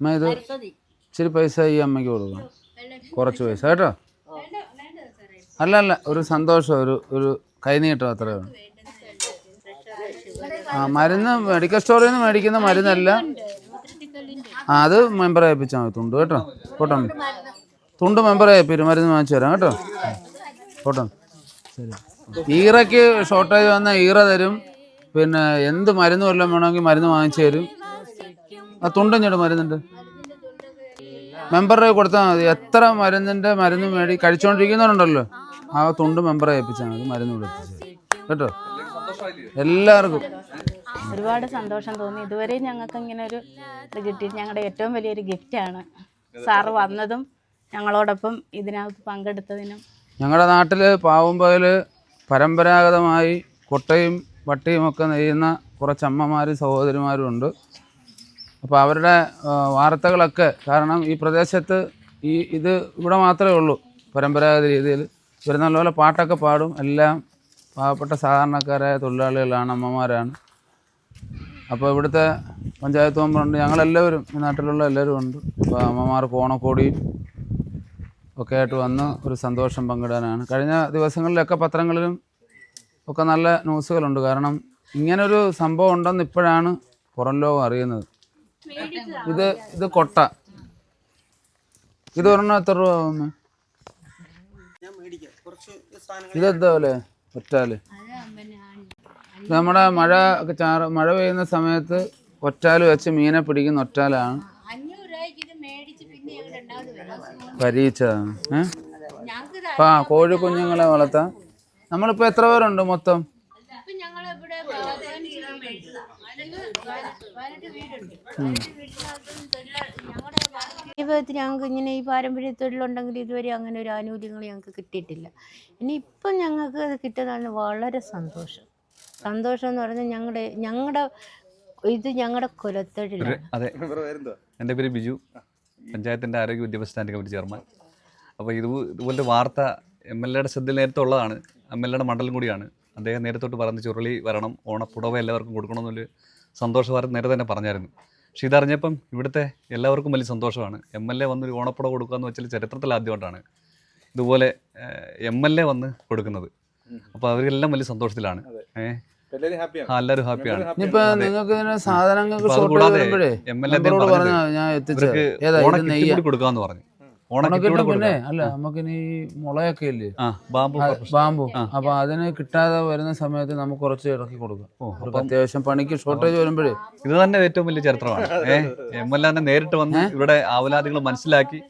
അമ്മ ഇത് ഇച്ചിരി പൈസ ഈ അമ്മയ്ക്ക് കൊടുക്കണം. കുറച്ച് പൈസ കേട്ടോ? അല്ല അല്ല ഒരു സന്തോഷം ഒരു ഒരു കൈനീട്ടം അത്രേ ആ മരുന്ന് മെഡിക്കൽ സ്റ്റോറിൽ നിന്ന് മേടിക്കുന്ന മരുന്നല്ല. ആ അത് മെമ്പർ ഏൽപ്പിച്ചാൽ മതി. തുണ്ട് കേട്ടോ? പോട്ടോ തുണ്ട് മെമ്പർ അയപ്പിരും മരുന്ന് വാങ്ങിച്ചു തരാം കേട്ടോ? പോട്ടോ ശരി. ഈറയ്ക്ക് ഷോർട്ടേജ് വന്നാൽ ഈറ തരും. പിന്നെ എന്ത് മരുന്ന് വല്ലതും വേണമെങ്കിൽ മരുന്ന് വാങ്ങിച്ചു തരും. ആ തുണ്ടും ചേട്ടാ മരുന്നുണ്ട് മെമ്പറെ കൊടുത്താൽ മതി. എത്ര മരുന്നിന്റെ മരുന്ന് മേടി കഴിച്ചുകൊണ്ടിരിക്കുന്നവരുണ്ടല്ലോ ആ തുണ്ട് മെമ്പറെ ഏൽപ്പിച്ചാൽ മതി. മരുന്ന് കൊടുത്തു കേട്ടോ? എല്ലാവർക്കും. ഒരുപാട് സന്തോഷം തോന്നി. ഇതുവരെ ഞങ്ങൾക്ക് ഇങ്ങനെ ഒരു ഇത് കിട്ടി. ഞങ്ങളുടെ ഏറ്റവും വലിയൊരു ഗിഫ്റ്റാണ്. സാറ് വന്നതും ഞങ്ങളോടൊപ്പം ഇതിനകത്ത് പങ്കെടുത്തതിനും. ഞങ്ങളുടെ നാട്ടിൽ പാവുമ്പകൽ പരമ്പരാഗതമായി കൊട്ടയും വട്ടിയും ഒക്കെ നെയ്യുന്ന കുറച്ച് അമ്മമാരും സഹോദരിമാരും ഉണ്ട്. അപ്പോൾ അവരുടെ വാർത്തകളൊക്കെ കാരണം ഈ പ്രദേശത്ത് ഈ ഇത് ഇവിടെ മാത്രമേ ഉള്ളൂ പരമ്പരാഗത രീതിയിൽ. ഇവർ നല്ലപോലെ പാട്ടൊക്കെ പാടും. എല്ലാം പാവപ്പെട്ട സാധാരണക്കാരായ തൊഴിലാളികളാണ് അമ്മമാരാണ്. അപ്പോൾ ഇവിടുത്തെ പഞ്ചായത്ത് മെമ്പറുണ്ട് ഞങ്ങളെല്ലാവരും ഈ നാട്ടിലുള്ള എല്ലാവരും ഉണ്ട്. അപ്പോൾ അമ്മമാർ ഓണക്കോടിയും ഒക്കെ ആയിട്ട് വന്ന് ഒരു സന്തോഷം പങ്കിടാനാണ്. കഴിഞ്ഞ ദിവസങ്ങളിലൊക്കെ പത്രങ്ങളിലും ഒക്കെ നല്ല ന്യൂസുകളുണ്ട്. കാരണം ഇങ്ങനൊരു സംഭവം ഉണ്ടെന്ന് ഇപ്പോഴാണ് പുറം ലോകം അറിയുന്നത്. ഇത് ഇത് കൊട്ട. ഇത് ഒരെണ്ണം എത്ര രൂപ ആവുന്നു? ഇതെന്താ പോലെ ഒറ്റാൽ നമ്മുടെ മഴ ചാറ മഴ പെയ്യുന്ന സമയത്ത് ഒറ്റാൽ വെച്ച് മീനെ പിടിക്കുന്ന ഒറ്റാലാണ്. പരീച്ചതാണ് ഏഹ് ആ കോഴി കുഞ്ഞുങ്ങളെ വളർത്താം നമ്മളിപ്പോ എത്ര പേരുണ്ട് മൊത്തം? ജീവിതത്തിൽ ഞങ്ങൾക്ക് ഇങ്ങനെ ഈ പാരമ്പര്യ തൊഴിലുണ്ടെങ്കിൽ ഇതുവരെ അങ്ങനെ ഒരു ആനുകൂല്യങ്ങൾ ഞങ്ങൾക്ക് കിട്ടിയിട്ടില്ല. ഇനി ഇപ്പം ഞങ്ങൾക്ക് അത് കിട്ടുന്നതാണ് വളരെ സന്തോഷം. സന്തോഷം എന്ന് പറഞ്ഞാൽ ഞങ്ങളുടെ ഞങ്ങളുടെ ഇത് ഞങ്ങളുടെ കുലത്തൊഴിലാണ്. അതെ. എന്റെ പേര് ബിജു. പഞ്ചായത്തിന്റെ ആരോഗ്യ വിദ്യാഭ്യാസ സ്റ്റാൻഡ് കമ്മിറ്റി ചെയർമാൻ. അപ്പോൾ ഇത് ഇതുപോലത്തെ വാർത്ത എം എൽ എയുടെ ശ്രദ്ധയിൽ നേരത്തെ ഉള്ളതാണ്. എം എൽ എയുടെ മണ്ഡലം കൂടിയാണ്. അദ്ദേഹം നേരത്തോട്ട് പറഞ്ഞ് ചുരുളി വരണം ഓണപ്പുടവ എല്ലാവർക്കും കൊടുക്കണമെന്നൊരു സന്തോഷ വാർത്ത നേരെ തന്നെ പറഞ്ഞായിരുന്നു. പക്ഷേ ഇതറിഞ്ഞപ്പം ഇവിടുത്തെ എല്ലാവർക്കും വലിയ സന്തോഷമാണ്. എം എൽ എ വന്നൊരു ഓണപ്പുട കൊടുക്കുക എന്ന് വെച്ചാൽ ചരിത്രത്തിൽ ആദ്യമായിട്ടാണ് ഇതുപോലെ എം എൽ എ വന്ന് കൊടുക്കുന്നത്. അപ്പോൾ അവരെല്ലാം വലിയ സന്തോഷത്തിലാണ്. ഏഹ് എല്ലാവരും ഹാപ്പിയാണ്. ഇനിയിപ്പോ നിങ്ങൾക്ക് സാധനങ്ങൾക്ക് എം എൽ എ മെമ്പറോട് ഞാൻ എത്തിച്ചു കൊടുക്കാന്ന് പറഞ്ഞു. ഉണക്കിട്ട് കൂടെ പിന്നെ അല്ല നമുക്കിനി മുളയൊക്കെ ഇല്ലേ? ബാമ്പു അപ്പൊ അതിന് കിട്ടാതെ വരുന്ന സമയത്ത് നമുക്ക് കുറച്ച് ഇറക്കി കൊടുക്കാം. അത്യാവശ്യം പണിക്ക് ഷോർട്ടേജ് വരുമ്പോഴേ. ഇത് തന്നെ ഏറ്റവും വലിയ ചരിത്രമാണ്. എം എൽ എ നേരിട്ട് വന്ന് ഇവിടെ ആവലാദികൾ മനസ്സിലാക്കി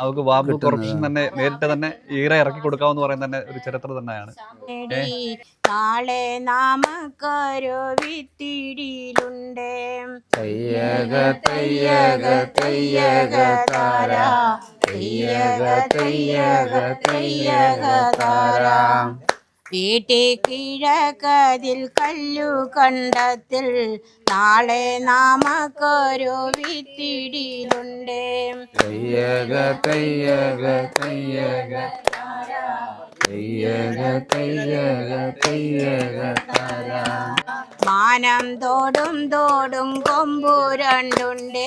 അവർക്ക് വാബു കോർപ്പറേഷൻ തന്നെ നേരിട്ട് തന്നെ ഈറ ഇറക്കി കൊടുക്കാമെന്ന് പറയുന്ന തന്നെ ഒരു ചരിത്രം തന്നെയാണ്. നാളെ നമുക്കൊരു വിത്തിടിയിലുണ്ട് തയ്യക തയ്യക തയ്യക താര. തയ്യക തയ്യക തയ്യക താര. വീട്ടിൽ കിഴക്കതിൽ കല്ലു കണ്ടത്തിൽ നാളെ നാമക്കൊരു വിത്തിടിയിലുണ്ട്. തയ്യക തയ്യക തയ്യക തയ്യക തയ്യക തയ്യക താര മാനം തോടും തോടും കൊമ്പു രണ്ടുണ്ട്.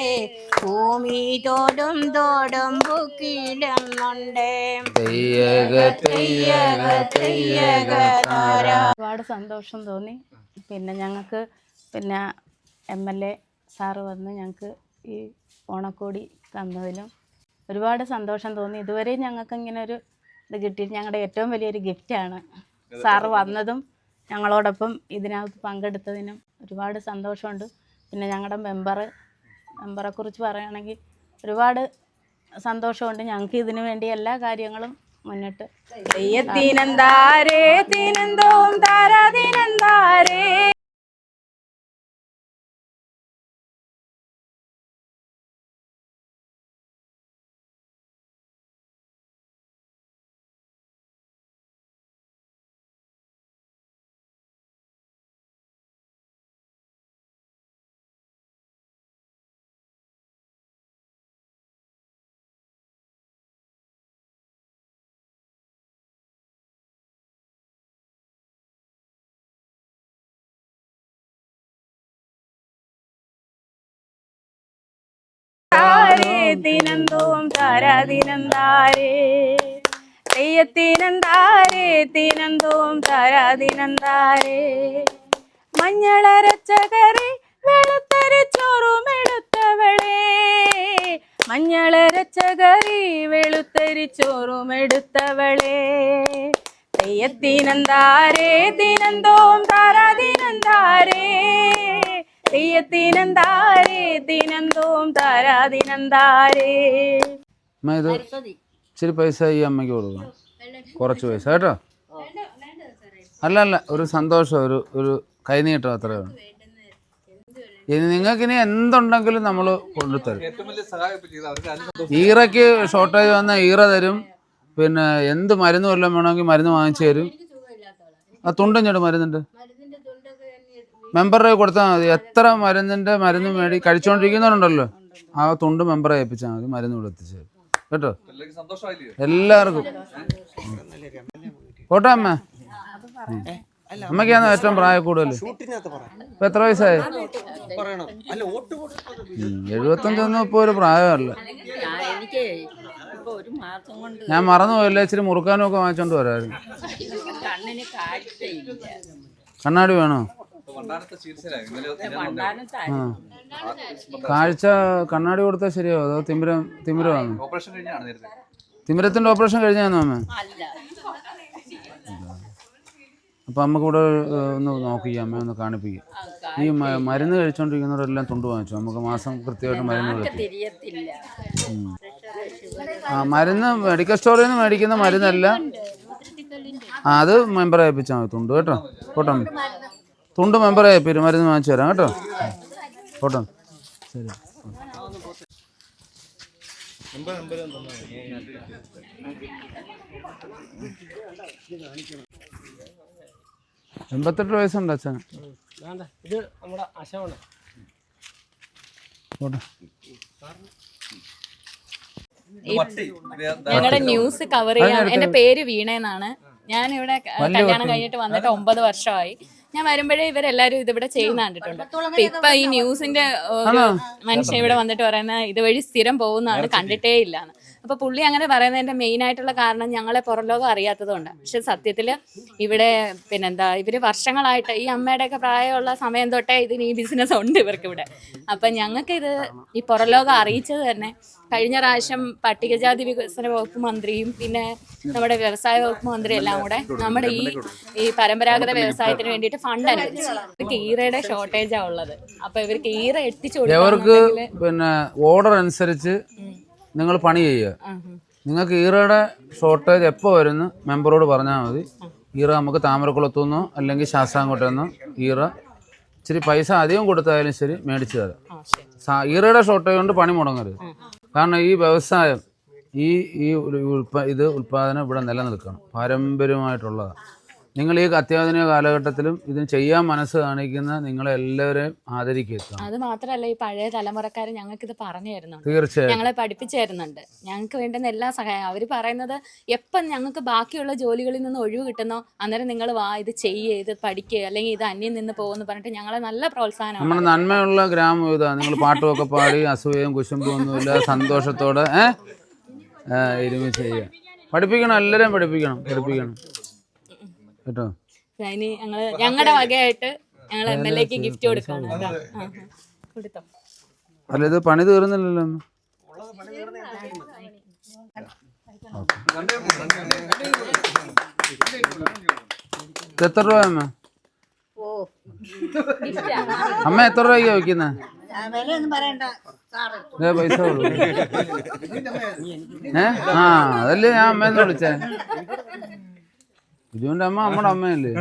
ഭൂമി തോടും തോടും ബുക്കിലെന്നുണ്ട് തയ്യക തയ്യക തയ്യക താര. ഒരുപാട് സന്തോഷം തോന്നി. പിന്നെ ഞങ്ങൾക്ക് പിന്നെ എം എൽ എ സാറ് വന്ന് ഞങ്ങൾക്ക് ഈ ഓണക്കോടി തന്നതിലും ഒരുപാട് സന്തോഷം തോന്നി. ഇതുവരെ ഞങ്ങൾക്ക് ഇങ്ങനെ ഒരു ഇത് കിട്ടിയത് ഞങ്ങളുടെ ഏറ്റവും വലിയൊരു ഗിഫ്റ്റാണ് സാറ് വന്നതും ഞങ്ങളോടൊപ്പം ഇതിനകത്ത് പങ്കെടുത്തതിനും ഒരുപാട് സന്തോഷമുണ്ട്. പിന്നെ ഞങ്ങളുടെ മെമ്പർ മെമ്പറെ കുറിച്ച് പറയുകയാണെങ്കിൽ ഒരുപാട് സന്തോഷമുണ്ട്. ഞങ്ങൾക്ക് ഇതിനു വേണ്ടി എല്ലാ കാര്യങ്ങളും മുന്നിട്ട്. തെയ്യത്തിനെന്താരേ തിനെന്തോം താരാതിനെന്താരേ തിനന്തോം താരാതിനന്താരേ തെയ്യത്തിനന്താരേ തിനന്തോം താരാതിനന്താരേ മഞ്ഞളരച്ച കറി വെളുത്തരിച്ചോറുമെടുത്തവളേ മഞ്ഞളരച്ച കറി വെളുത്തരിച്ചോറുമെടുത്തവളേ തെയ്യത്തിനന്താരേ തിനന്തോം താരാതിനന്താരേ ഇച്ചിരി പൈസ ഈ അമ്മയ്ക്ക് കൊടുക്കണം. കുറച്ച് പൈസ കേട്ടോ? അല്ല അല്ല ഒരു സന്തോഷം ഒരു ഒരു കൈനീട്ടം അത്രേ വേണം ഇനി നിങ്ങൾക്ക് ഇനി എന്തുണ്ടെങ്കിലും നമ്മൾ കൊണ്ടുതരും ഈറയ്ക്ക് ഷോർട്ടേജ് വന്ന ഈറ തരും. പിന്നെ എന്ത് മരുന്ന് വല്ലതും വേണമെങ്കിൽ മരുന്ന് വാങ്ങിച്ചു തരും. ആ തുണ്ടും ചേട്ടൻ മരുന്നുണ്ട്? മെമ്പറുടെ കൊടുത്താൽ മതി. എത്ര മരുന്നിന്റെ മരുന്ന് മേടി കഴിച്ചുകൊണ്ടിരിക്കുന്നവരുണ്ടല്ലോ ആ തുണ്ട് മെമ്പറെ ഏൽപ്പിച്ചാൽ മതി. മരുന്ന് ഇവിടെ എത്തിച്ചു കേട്ടോ? എല്ലാവർക്കും. പോട്ടെ അമ്മ. അമ്മയ്ക്കാണ് ഏറ്റവും പ്രായം കൂടുതൽ ഇപ്പൊ എത്ര വയസ്സായി? എഴുപത്തഞ്ചൊന്നും ഇപ്പൊ ഒരു പ്രായമല്ല എനിക്ക് ഇപ്പൊ ഒരു മാസം കൊണ്ട് ഞാൻ മറന്നു പോയല്ലേ ഇച്ചിരി മുറുക്കാനും ഒക്കെ വാങ്ങിച്ചോണ്ട് വരായിരുന്നു. കണ്ണാടി വേണോ? കാഴ്ച കണ്ണാടി കൊടുത്താൽ ശരിയോ? അതോ തിമിരം തിമിരമാണ്? ഓപ്പറേഷൻ കഴിഞ്ഞാണ് നേരത്തെ? തിമിരത്തിന്റെ ഓപ്പറേഷൻ കഴിഞ്ഞാണോ അമ്മ? അല്ല. അപ്പൊ അമ്മ ഇവിടെ ഒന്ന് നോക്കി അമ്മ ഒന്ന് കാണിപ്പിക്കാം. ഈ മരുന്ന് കഴിച്ചോണ്ടിരിക്കുന്നവരെല്ലാം തുണ്ട് വാങ്ങിച്ചു. നമുക്ക് മാസം കൃത്യമായിട്ട് മരുന്ന് ആ മരുന്ന് മെഡിക്കൽ സ്റ്റോറിൽ നിന്ന് മേടിക്കുന്ന മരുന്നല്ല. ആ അത് മെമ്പർ ഏൽപ്പിച്ചാൽ മതി. തുണ്ട് കേട്ടോ. പോട്ടോ തുണ്ട് മെമ്പറെ ഏൽപ്പിരും മരുന്ന് വാങ്ങിച്ചു തരാം കേട്ടോ. പോട്ടോ. ശരി എൺപത്തെട്ട് വയസ്സുണ്ട് അച്ഛൻ. ഇത് നമ്മുടെ അശമാണ് പോട്ടെ. വട്ടി ഞങ്ങളുടെ ന്യൂസ് കവർ ചെയ്യാൻ എന്റെ പേര് വീണേന്നാണ്. ഞാൻ ഇവിടെ കല്യാണം കഴിഞ്ഞിട്ട് വന്നിട്ട് ഒമ്പത് വർഷമായി. ഞാൻ വരുമ്പോഴേ ഇവരെല്ലാരും ഇതിവിടെ ചെയ്യുന്ന കണ്ടിട്ടുണ്ട്. അപ്പൊ ഇപ്പൊ ഈ ന്യൂസിന്റെ ഒരു മനുഷ്യൻ ഇവിടെ വന്നിട്ട് പറയുന്ന ഇതുവഴി സ്ഥിരം പോകുന്നതാണ് കണ്ടിട്ടേ ഇല്ലാന്ന്. അപ്പൊ പുള്ളി അങ്ങനെ പറയുന്നതിന്റെ മെയിൻ ആയിട്ടുള്ള കാരണം ഞങ്ങളെ പുറംലോകം അറിയാത്തതുകൊണ്ട്. പക്ഷെ സത്യത്തിൽ ഇവിടെ പിന്നെന്താ ഇവർ വർഷങ്ങളായിട്ട് ഈ അമ്മയുടെയൊക്കെ പ്രായമുള്ള സമയം തൊട്ടേ ഇതിന് ഈ ബിസിനസ് ഉണ്ട് ഇവർക്ക് ഇവിടെ അപ്പൊ ഞങ്ങൾക്ക് ഇത് ഈ പുറംലോകം അറിയിച്ചത് തന്നെ കഴിഞ്ഞ പ്രാവശ്യം പട്ടികജാതി വികസന വകുപ്പ് മന്ത്രിയും പിന്നെ നമ്മുടെ വ്യവസായ വകുപ്പ് മന്ത്രി എല്ലാം കൂടെ നമ്മുടെ ഈ ഈ പരമ്പരാഗത വ്യവസായത്തിന് വേണ്ടിയിട്ട് ഫണ്ട് അനുവദിച്ചു. ഇവർക്ക് ഈറയുടെ ഷോർട്ടേജാ ഉള്ളത്. അപ്പൊ ഇവർക്ക് ഈറ എത്തിച്ചു ഇവർക്ക് പിന്നെ ഓർഡർ അനുസരിച്ച് നിങ്ങൾ പണി ചെയ്യുക. നിങ്ങൾക്ക് ഈറയുടെ ഷോർട്ടേജ് എപ്പോൾ വരുന്നു മെമ്പറോട് പറഞ്ഞാൽ മതി. ഈറ നമുക്ക് താമരക്കുളത്തുനിന്നോ അല്ലെങ്കിൽ ശാസ്താംകോട്ടെന്നോ ഈറ ഇച്ചിരി പൈസ അധികം കൊടുത്തായാലും ശരി മേടിച്ചു തരാം. ഈറയുടെ ഷോർട്ടേജ് കൊണ്ട് പണി മുടങ്ങരുത്. കാരണം ഈ വ്യവസായം ഈ ഈ ഉൽപ്പ ഇത് ഉൽപ്പാദനം ഇവിടെ നിലനിൽക്കണം. പാരമ്പര്യമായിട്ടുള്ളതാണ്. നിങ്ങൾ ഈ അത്യാധുനിക കാലഘട്ടത്തിലും ഇതിന് ചെയ്യാൻ മനസ്സ് കാണിക്കുന്ന നിങ്ങളെല്ലാവരെയും ആദരിക്കുക. അത് മാത്രല്ല ഈ പഴയ തലമുറക്കാർ ഞങ്ങൾക്ക് ഇത് പറഞ്ഞു തരുന്നുണ്ട്. തീർച്ചയായും. ഞങ്ങളെ പഠിപ്പിച്ചു തരുന്നുണ്ട്. ഞങ്ങൾക്ക് വേണ്ടുന്ന എല്ലാ സഹായം അവർ പറയുന്നത് എപ്പം ഞങ്ങൾക്ക് ബാക്കിയുള്ള ജോലികളിൽ നിന്ന് ഒഴിവ് കിട്ടുന്നോ അന്നേരം നിങ്ങൾ വാ ഇത് ചെയ്യേ ഇത് പഠിക്കുക അല്ലെങ്കിൽ ഇത് അന്യം നിന്ന് പോകുമെന്ന് പറഞ്ഞിട്ട് ഞങ്ങളെ നല്ല പ്രോത്സാഹനം നമ്മുടെ നന്മയുള്ള ഗ്രാമം ഇതാ. നിങ്ങൾ പാട്ടുമൊക്കെ പാടി അസൂയയും കുശുമ്പും ഒന്നുമില്ല സന്തോഷത്തോടെ ഏഹ് ഇരുന്ന് ചെയ്യുക. പഠിപ്പിക്കണം എല്ലാവരെയും പഠിപ്പിക്കണം പഠിപ്പിക്കണം. കേട്ടോ? അതിന് ഞങ്ങൾ ഞങ്ങളുടെ വകയായിട്ട് ഞങ്ങൾ എം എൽ എക്ക് ഗിഫ്റ്റ് കൊടുക്കാണ്. കൊടുത്തോ. അല്ല ഇത് പണി തീർന്നില്ലല്ലോ അമ്മ. എത്ര രൂപ അമ്മ? അമ്മ എത്ര രൂപയ്ക്കാ വെക്കുന്നത് ഇതേ പൈസ ഏ? ആ അതല്ലേ ഞാൻ അമ്മേന്ന് വിളിച്ചേ. ബിജുവിന്റെ അമ്മ നമ്മുടെ അമ്മയല്ലേ?